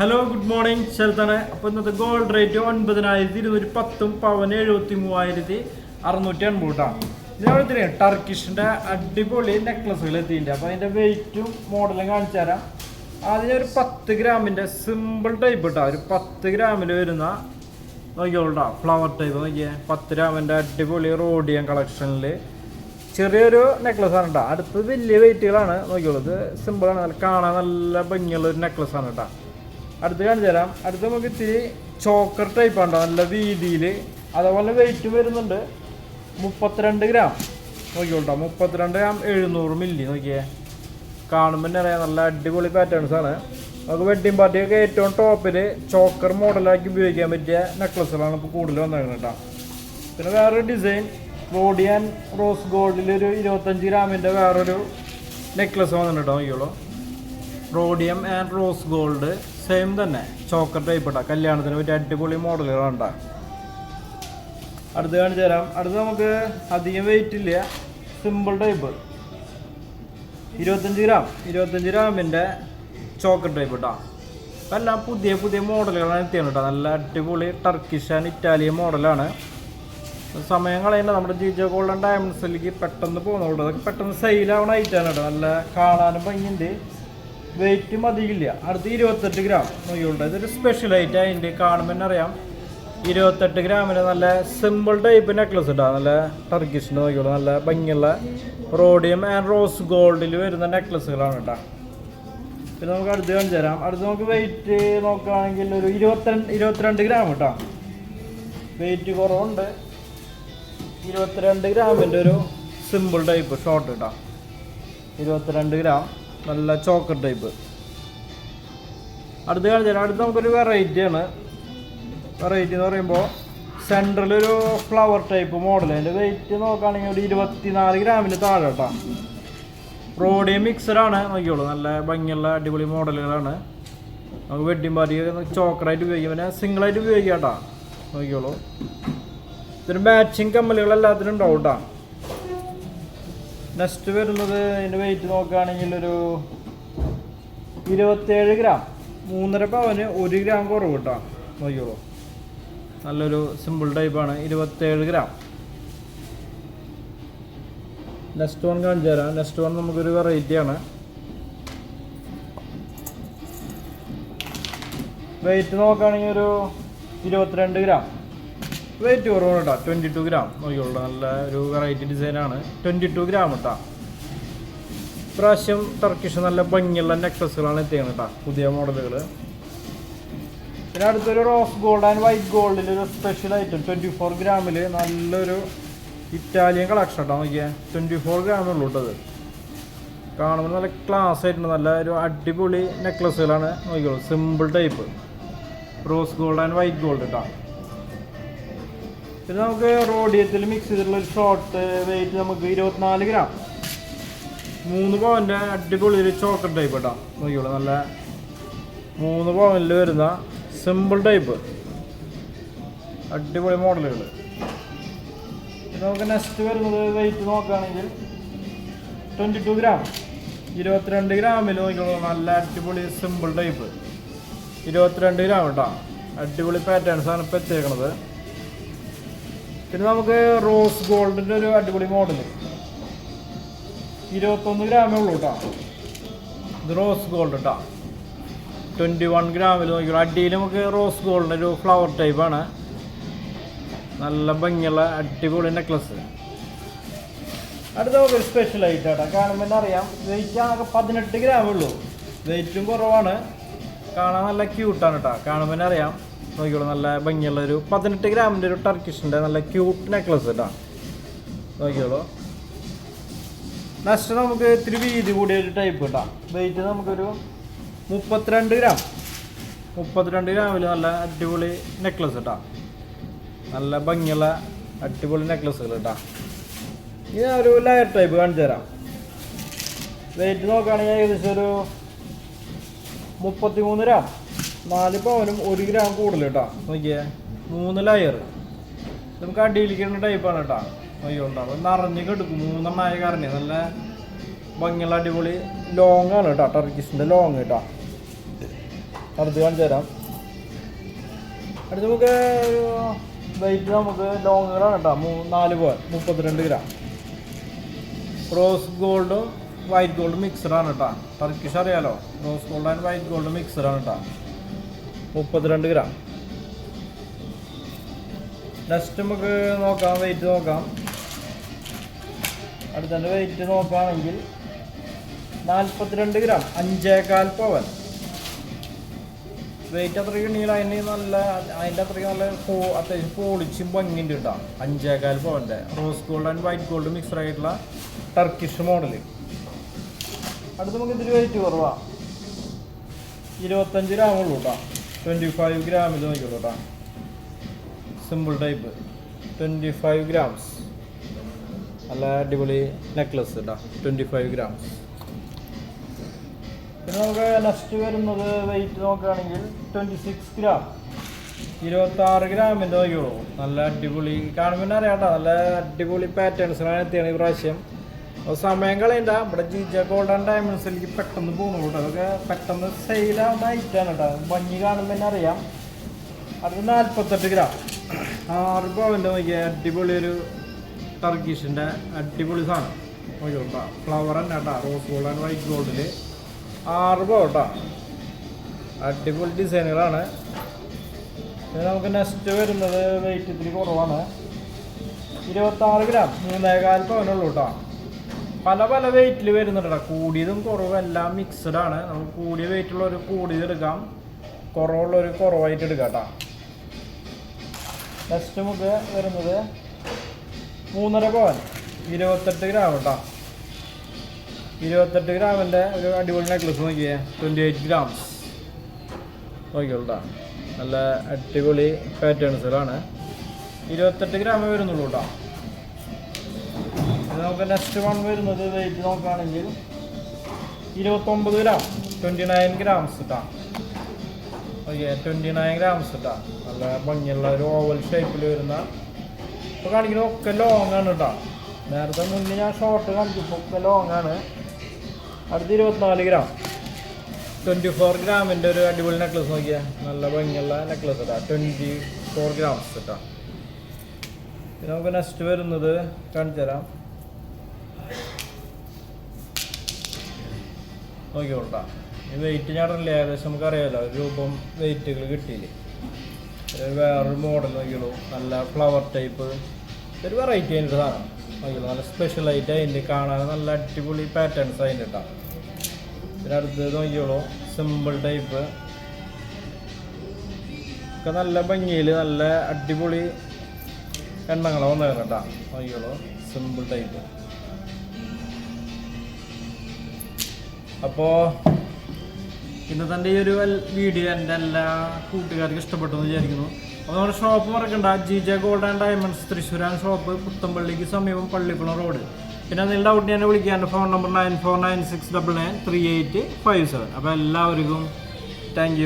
Hello good morning ശരത്താണ് അപ്പോൾ ഇന്നത്തെ gold rate ഒൻപതിനായിരത്തി ഇരുന്നൂറ്റി പത്തും പവൻ എഴുപത്തി മൂവായിരത്തി അറുന്നൂറ്റി എൺപൂട്ടാണ് ഇതിനവിടെ ടർക്കിഷിന്റെ അടിപൊളി നെക്ലസുകൾ എത്തിയിട്ടുണ്ട് അപ്പോൾ അതിന്റെ വെയിറ്റും മോഡലും കാണിച്ചു തരാം. ഒരു പത്ത് ഗ്രാമിന്റെ സിമ്പിൾ ടൈപ്പ് കേട്ടോ ഒരു പത്ത് ഗ്രാമിൽ വരുന്ന നോക്കിയോളൂട്ടോ ഫ്ലവർ ടൈപ്പ് നോക്കിയേ. പത്ത് ഗ്രാമിന്റെ അടിപൊളി റോഡിയൻ കളക്ഷനിൽ ചെറിയൊരു നെക്ലസ് ആണ് കേട്ടോ അടുത്തത് വലിയ വെയിറ്റുകളാണ് നോക്കിയോളൂ ഇത് സിമ്പിളാണ് കാണാൻ നല്ല ഭംഗിയുള്ള ഒരു നെക്ലസ് ആണ് കേട്ടോ അടുത്ത് കാണിച്ചു തരാം. അടുത്ത് നമുക്ക് ഇത്തിരി ചോക്കർ ടൈപ്പ് ഉണ്ടോ നല്ല രീതിയിൽ അതേപോലെ വെയിറ്റ് വരുന്നുണ്ട്. മുപ്പത്തിരണ്ട് ഗ്രാം. നോക്കിക്കോട്ടോ മുപ്പത്തിരണ്ട് ഗ്രാം എഴുന്നൂറ് മില്ലി നോക്കിയേ. കാണുമ്പോൾ തന്നെ അറിയാം നല്ല അടിപൊളി പാറ്റേൺസ് ആണ് നമുക്ക് വെഡ്ഡിങ് പാർട്ടിയൊക്കെ ഏറ്റവും ടോപ്പിൽ ചോക്കർ മോഡലാക്കി ഉപയോഗിക്കാൻ പറ്റിയ നെക്ലസുകളാണ് ഇപ്പോൾ കൂടുതൽ വന്നേക്കുന്നത് കേട്ടോ. പിന്നെ വേറൊരു ഡിസൈൻ ബോഡി ആൻഡ് റോസ് ഗോൾഡിൽ ഒരു ഇരുപത്തഞ്ച് ഗ്രാമിന്റെ വേറൊരു നെക്ലസ് വന്നിട്ടുണ്ടോ നോക്കിയോളൂ rhodium and rose gold same തന്നെ. ചോക്കർ ടൈപ്പ് ഇട്ടാ കല്യാണത്തിന് ഒരു അടിപൊളി മോഡലുകളാണ് ട്ടാ. അടുത്ത് കാണിച്ചു തരാം. അടുത്ത് നമുക്ക് അധികം വെയിറ്റ് ഇല്ല. സിമ്പിൾ ടൈപ്പ് ഇരുപത്തഞ്ച് ഗ്രാം ഇരുപത്തഞ്ച് ഗ്രാമിന്റെ ചോക്കർ ടൈപ്പ് ഇട്ടാ എല്ലാം പുതിയ പുതിയ മോഡലുകളാണ് എത്തിയാണ് കേട്ടോ. നല്ല അടിപൊളി ടർക്കിഷ് ആൻഡ് ഇറ്റാലിയൻ മോഡലാണ് സമയം കളയുന്ന നമ്മുടെ ജിജോ ഗോൾഡൻ ഡയമണ്ട്സിലേക്ക് പെട്ടെന്ന് പോകുന്നുള്ളൂ. അതൊക്കെ പെട്ടെന്ന് സെയിലാവണ ഐറ്റാണ് കേട്ടോ. നല്ല കാണാനും ഭംഗിയുണ്ട്. വെയിറ്റും അധികമില്ല അടുത്ത് ഇരുപത്തെട്ട് ഗ്രാം നൊയ്യുണ്ട്. ഇതൊരു സ്പെഷ്യൽ ഐറ്റം അതിന്റെ കാണുമ്പോൾ തന്നെ അറിയാം. ഇരുപത്തെട്ട് ഗ്രാമിന് നല്ല സിമ്പിൾ ടൈപ്പ് നെക്ലസ് ഇട്ടാ നല്ല ടർക്കിഷ് നോക്കിയോളൂ നല്ല ഭംഗിയുള്ള റോഡിയം ആൻഡ് റോസ് ഗോൾഡിൽ വരുന്ന നെക്ലസ്സുകളാണ് കേട്ടോ. പിന്നെ നമുക്ക് അടുത്ത് കാണിച്ചു തരാം. അടുത്ത് നമുക്ക് വെയിറ്റ് നോക്കുകയാണെങ്കിൽ ഒരു ഇരുപത്തിരണ്ട് ഇരുപത്തിരണ്ട് ഗ്രാം കേട്ടോ വെയിറ്റ് കുറവുണ്ട്. ഇരുപത്തിരണ്ട് ഗ്രാമിന്റെ ഒരു സിമ്പിൾ ടൈപ്പ് ഷോർട്ട് കേട്ടോ ഇരുപത്തിരണ്ട് ഗ്രാം നല്ല ചോക്കർ ടൈപ്പ്. അടുത്ത് തരാം. അടുത്ത് നമുക്കൊരു വെറൈറ്റി ആണ്. വെറൈറ്റി എന്ന് പറയുമ്പോൾ സെൻട്രലൊരു ഫ്ലവർ ടൈപ്പ് മോഡൽ അതിന്റെ വെയിറ്റ് നോക്കുകയാണെങ്കിൽ ഒരു ഇരുപത്തിനാല് ഗ്രാമിന് താഴെ കേട്ടോ. റോഡി മിക്സഡാണ് നോക്കിയോളൂ നല്ല ഭംഗിയുള്ള അടിപൊളി മോഡലുകളാണ്. നമുക്ക് വെഡ്ഡിങ് പാർട്ടിക്ക് ചോക്കറായിട്ട് ഉപയോഗിക്കാം. പിന്നെ സിംഗിളായിട്ട് ഉപയോഗിക്കാം കേട്ടോ. നോക്കിയോളൂ ഇതിന് മാച്ചിങ് കമ്മലുകൾ എല്ലാത്തിനും ഉണ്ടാവും കേട്ടോ. നെക്സ്റ്റ് വരുന്നത് ഇതിന്റെ വെയിറ്റ് നോക്കുകയാണെങ്കിൽ ഒരു ഇരുപത്തേഴ് ഗ്രാം മൂന്നര പവന് ഒരു ഗ്രാം കുറവ് കേട്ടോ. നോക്കിയോളൂ നല്ലൊരു സിമ്പിൾ ടൈപ്പാണ് ഇരുപത്തേഴ് ഗ്രാം നെക്സ്റ്റ് വൺ കാണിച്ചു തരാം. നെക്സ്റ്റ് വൺ നമുക്കൊരു വെറൈറ്റി ആണ്. വെയിറ്റ് നോക്കുകയാണെങ്കിൽ ഒരു ഇരുപത്തിരണ്ട് ഗ്രാം വെയിറ്റ് കുറവാണ് കേട്ടോ ട്വന്റി ടു ഗ്രാം നോക്കിയോളൂ നല്ല ഒരു വെറൈറ്റി ഡിസൈനാണ് ട്വന്റി ടു ഗ്രാം കേട്ടോ ഇപ്രാവശ്യം ടർക്കിഷ് നല്ല ഭംഗിയുള്ള നെക്ലസുകളാണ് എത്തിയത് കേട്ടോ പുതിയ മോഡലുകൾ പിന്നെ അടുത്തൊരു റോസ് ഗോൾഡ് ആൻഡ് വൈറ്റ് ഗോൾഡിൽ ഒരു സ്പെഷ്യൽ ഐറ്റം ട്വന്റി ഫോർ ഗ്രാമിൽ നല്ലൊരു ഇറ്റാലിയൻ കളക്ഷൻ കേട്ടോ നോക്കിയേ. ട്വന്റി ഫോർ ഗ്രാമുള്ളൂ കേട്ടത് കാണുമ്പോൾ നല്ല ക്ലാസ് ആയിട്ടുണ്ട് നല്ല ഒരു അടിപൊളി നെക്ലസുകളാണ് നോക്കിയോളൂ simple type rose gold and white gold കേട്ടോ പിന്നെ നമുക്ക് റോഡിയത്തിൽ മിക്സ് ചെയ്തിട്ടുള്ള ഒരു ഷോർട്ട് വെയിറ്റ് നമുക്ക് ഇരുപത്തിനാല് ഗ്രാം മൂന്ന് പവന്റെ അടിപൊളി ഒരു ചോക്കർ ടൈപ്പ് കേട്ടോ നോക്കിയോളൂ നല്ല മൂന്ന് പവനിൽ വരുന്ന സിമ്പിൾ ടൈപ്പ് അടിപൊളി മോഡലുകൾ നമുക്ക് നെക്സ്റ്റ് വരുന്നത് വെയിറ്റ് നോക്കുകയാണെങ്കിൽ ട്വന്റി ടു ഗ്രാം ഇരുപത്തിരണ്ട് ഗ്രാമിൽ നോക്കിയോളൂ നല്ല അടിപൊളി സിമ്പിൾ ടൈപ്പ് ഇരുപത്തിരണ്ട് ഗ്രാം കേട്ടോ അടിപൊളി പാറ്റേൺസാണ് ഇപ്പോൾ എത്തിയേക്കണത്. പിന്നെ നമുക്ക് റോസ് ഗോൾഡിന്റെ ഒരു അടിപൊളി മോഡൽ ഇരുപത്തൊന്ന് ഗ്രാമേ ഉള്ളൂ കേട്ടോ ഇത് റോസ് ഗോൾഡ് കേട്ടോ ട്വന്റി വൺ ഗ്രാമിൽ നോക്കിയോളൂ അടിയിൽ നമുക്ക് റോസ് ഗോൾഡിന്റെ ഒരു ഫ്ലവർ ടൈപ്പാണ് നല്ല ഭംഗിയുള്ള അടിപൊളി നെക്ലസ് അടുത്ത ഒരു സ്പെഷ്യൽ കേട്ടോ കാണുമ്പോൾ തന്നെ അറിയാം? വെയിറ്റ് ആകെ പതിനെട്ട് ഗ്രാമേ ഉള്ളൂ. വെയിറ്റും കുറവാണ്. കാണാൻ നല്ല ക്യൂട്ടാണ് കേട്ടോ കാണുമ്പോൾ തന്നെ അറിയാം? നോക്കിയോളൂ നല്ല ഭംഗിയുള്ള ഒരു പതിനെട്ട് ഗ്രാമിന്റെ ഒരു ടർക്കിഷിന്റെ നല്ല ക്യൂട്ട് നെക്ലസ് കേട്ടോ നോക്കിയോളൂ നെക്സ്റ്റ് നമുക്ക് ഇത്തിരി വീതി കൂടിയ ഒരു ടൈപ്പ് കേട്ടോ വെയിറ്റ് നമുക്കൊരു മുപ്പത്തിരണ്ട് ഗ്രാം മുപ്പത്തിരണ്ട് ഗ്രാമിൽ നല്ല അടിപൊളി നെക്ലസ് കേട്ടോ നല്ല ഭംഗിയുള്ള അടിപൊളി നെക്ലസ്സുകൾ കേട്ടോ ഇനി ഒരു ലയർ ടൈപ്പ് കാണിച്ചു തരാം. വെയിറ്റ് നോക്കുകയാണെങ്കിൽ ഏകദേശം ഒരു മുപ്പത്തി മൂന്ന് ഗ്രാം നാല് പവനും ഒരു ഗ്രാം കൂടുതൽ കേട്ടോ നോക്കിയേ മൂന്ന് ലെയർ നമുക്ക് അടിയിലിരിക്കുന്ന ടൈപ്പാണ് കേട്ടോ നോക്കിയോണ്ടാവും നിറഞ്ഞ് കെടുക്കും. മൂന്നെണ്ണമായ കാരണം നല്ല ഭംഗിയുള്ള അടിപൊളി ലോങ് ആണ് കേട്ടോ ടർക്കിസിന്റെ ലോങ് കേട്ടോ അടുത്ത് കാണിച്ചു തരാം. അടുത്ത് നമുക്ക് വെയിറ്റ് നമുക്ക് ലോങ്ങുകളാണ് കേട്ടോ മൂ നാല് പോൽ മുപ്പത്തിരണ്ട് ഗ്രാം. റോസ് ഗോൾഡും വൈറ്റ് ഗോൾഡും മിക്സഡാണ് കേട്ടോ ടർക്കിഷ് അറിയാലോ? Rose gold and white gold മിക്സഡാണ് കേട്ടോ മുപ്പത്തിരണ്ട് ഗ്രാം നെക്സ്റ്റ് നമുക്ക് നോക്കാം വെയിറ്റ് നോക്കാം. അടുത്തതിന്റെ വെയിറ്റ് നോക്കുകയാണെങ്കിൽ നാൽപ്പത്തിരണ്ട് ഗ്രാം അഞ്ചേകാൽ പവൻ. വെയിറ്റ് അത്രയ്ക്ക് ഉണ്ടെങ്കിൽ അതിന് നല്ല അതിന്റെ അത്രയ്ക്ക് നല്ല പോ അത്യാവശ്യം പോളിച്ചും ഭംഗിന്റെ കിട്ടാം. അഞ്ചേകാൽ പവന്റെ. Rose gold and white gold mixed ആയിട്ടുള്ള ടർക്കിഷ് മോഡൽ അടുത്ത് നമുക്ക് ഇതിൽ വെയിറ്റ് കുറവാണ് ഇരുപത്തഞ്ച് ഗ്രാമുള്ളൂ കേട്ടോ. ട്വന്റി ഫൈവ് ഗ്രാമിൽ നോക്കിയുള്ളൂ കേട്ടോ. Simple type twenty five grams നല്ല അടിപൊളി നെക്ലസ് കേട്ടോ ട്വന്റി ഫൈവ് ഗ്രാംസ് പിന്നെ നമുക്ക് നെക്സ്റ്റ് വരുന്നത് വെയിറ്റ് നോക്കുകയാണെങ്കിൽ ട്വന്റി സിക്സ് ഗ്രാം ഇരുപത്തി ആറ് ഗ്രാമിന്റെ നോക്കിയോളൂ നല്ല അടിപൊളി കാണുമ്പോൾ അറിയാം കേട്ടോ നല്ല അടിപൊളി പാറ്റേൺസിനാണ് എത്തിയാണ് ഈ പ്രാവശ്യം. സമയം കളയണ്ട. ഇവിടെ ജിജ ഗോൾഡൻ ഡയമണ്ട്സിലേക്ക് പെട്ടെന്ന് കേട്ടോ. അതൊക്കെ പെട്ടെന്ന് സെയിലാവുന്ന ഐറ്റാണ് കേട്ടോ. മഞ്ഞ് കാണുമ്പോൾ തന്നെ അറിയാം. അത് നാൽപ്പത്തെട്ട് ഗ്രാം ആറ് പവന്റെ നോക്കിയ അടിപൊളി ഒരു ടർക്കിഷിന്റെ അടിപൊളി സാധനം. നോക്കിയോട്ടാ ഫ്ലവർ തന്നെ കേട്ടോ. റോസ് ഗോൾഡ് ആൻഡ് വൈറ്റ് ഗോൾഡിൽ ആറ് പവൻ കേട്ടോ. അടിപൊളി ഡിസൈനുകളാണ്. നമുക്ക് നെക്സ്റ്റ് വരുന്നത് വെയിറ്റ് ഇത്തിരി കുറവാണ്. ഇരുപത്താറ് ഗ്രാം മൂന്നേകാൽ പവനുള്ളൂ കേട്ടോ. പല പല വെയിറ്റിൽ വരുന്നുണ്ട് കൂടിയതും കുറവും എല്ലാം മിക്സഡ് ആണ്. നമുക്ക് കൂടിയ വെയിറ്റുള്ള ഒരു കൂടിയത് എടുക്കാം. കുറവുള്ള ഒരു കുറവായിട്ട് എടുക്കാം കേട്ടോ നെക്സ്റ്റ് നമുക്ക് വരുന്നത് മൂന്നര പവൻ. ഇരുപത്തെട്ട് ഗ്രാം കേട്ടോ ഇരുപത്തെട്ട് ഗ്രാമിന്റെ ഒരു അടിപൊളി നെക്ലസ് നോക്കിയേ. ട്വന്റി എയ്റ്റ് ഗ്രാംസ് നോക്കിയുള്ളൂ കേട്ടോ നല്ല അടിപൊളി പാറ്റേൺസുകളാണ് ഇരുപത്തെട്ട് ഗ്രാമേ വരുന്നുള്ളൂ കേട്ടോ നമുക്ക് നെക്സ്റ്റ് വൺ വരുന്നത് വെയിറ്റ് നോക്കുകയാണെങ്കിൽ ഇരുപത്തൊമ്പത് ഗ്രാം ട്വന്റി നയൻ ഗ്രാംസ് കിട്ടാം ഓക്കെ ട്വന്റി നയൻ ഗ്രാംസ് കിട്ടാം നല്ല ഭംഗിയുള്ള ഒരു ഓവൽ ഷേപ്പിൽ വരുന്ന ഇപ്പോൾ കാണിക്കുന്നത് ഒക്കെ ലോങ് ആണ് കേട്ടോ നേരത്തെ മുന്നേ ഞാൻ ഷോർട്ട് കാണിച്ചപ്പോൾ ഒക്കെ ലോങ് ആണ്. അടുത്ത് ഇരുപത്തിനാല് ഗ്രാം ട്വന്റി ഫോർ ഗ്രാമിന്റെ ഒരു അടിപൊളി നെക്ലസ് നോക്കിയാൽ നല്ല ഭംഗിയുള്ള നെക്ലസ് ഇട്ടാ. ട്വന്റി ഫോർ ഗ്രാംസ് കേട്ടോ പിന്നെ നമുക്ക് നെക്സ്റ്റ് വരുന്നത് കാണിച്ചു തരാം നോക്കിക്കോട്ടാ ഈ വെയിറ്റ് ഞാടല്ലേ ഏകദേശം നമുക്കറിയാമല്ലോ ഒരു രൂപം വെയിറ്റുകൾ കിട്ടിയില്ലേ? വേറൊരു മോഡൽ നോക്കിയുള്ളൂ നല്ല ഫ്ലവർ ടൈപ്പ് ഒരു വെറൈറ്റി അതിന്റെ സാധനം. നോക്കിയുള്ളൂ നല്ല സ്പെഷ്യലായിട്ട് അതിന്റെ കാണാൻ നല്ല അടിപൊളി പാറ്റേൺസ് അതിന്റെ ഇട്ടാണ് പിന്നെ അടുത്തത് നോക്കിയോളൂ സിമ്പിൾ ടൈപ്പ് ഒക്കെ നല്ല ഭംഗിയിൽ നല്ല അടിപൊളി എണ്ണങ്ങളോ വന്നേക്കട്ടാ കേട്ടോ നോക്കിയോളൂ സിമ്പിൾ ടൈപ്പ് അപ്പോൾ ഇന്നത്തെ ഈ ഒരു വീഡിയോ എന്റെ എല്ലാ കൂട്ടുകാർക്കും ഇഷ്ടപ്പെട്ടു എന്ന് വിചാരിക്കുന്നു. അപ്പോൾ നമ്മുടെ ഷോപ്പ് മറക്കണ്ട. G J gold and diamonds തൃശ്ശൂരാൻ shop പുത്തമ്പള്ളിക്ക് സമീപം പള്ളിക്കുളം റോഡ് പിന്നെ എന്തെങ്കിലും ഡൗട്ട് ഞാൻ വിളിക്കാൻ എന്റെ phone number nine four nine six double nine three eight five seven അപ്പോൾ എല്ലാവർക്കും താങ്ക്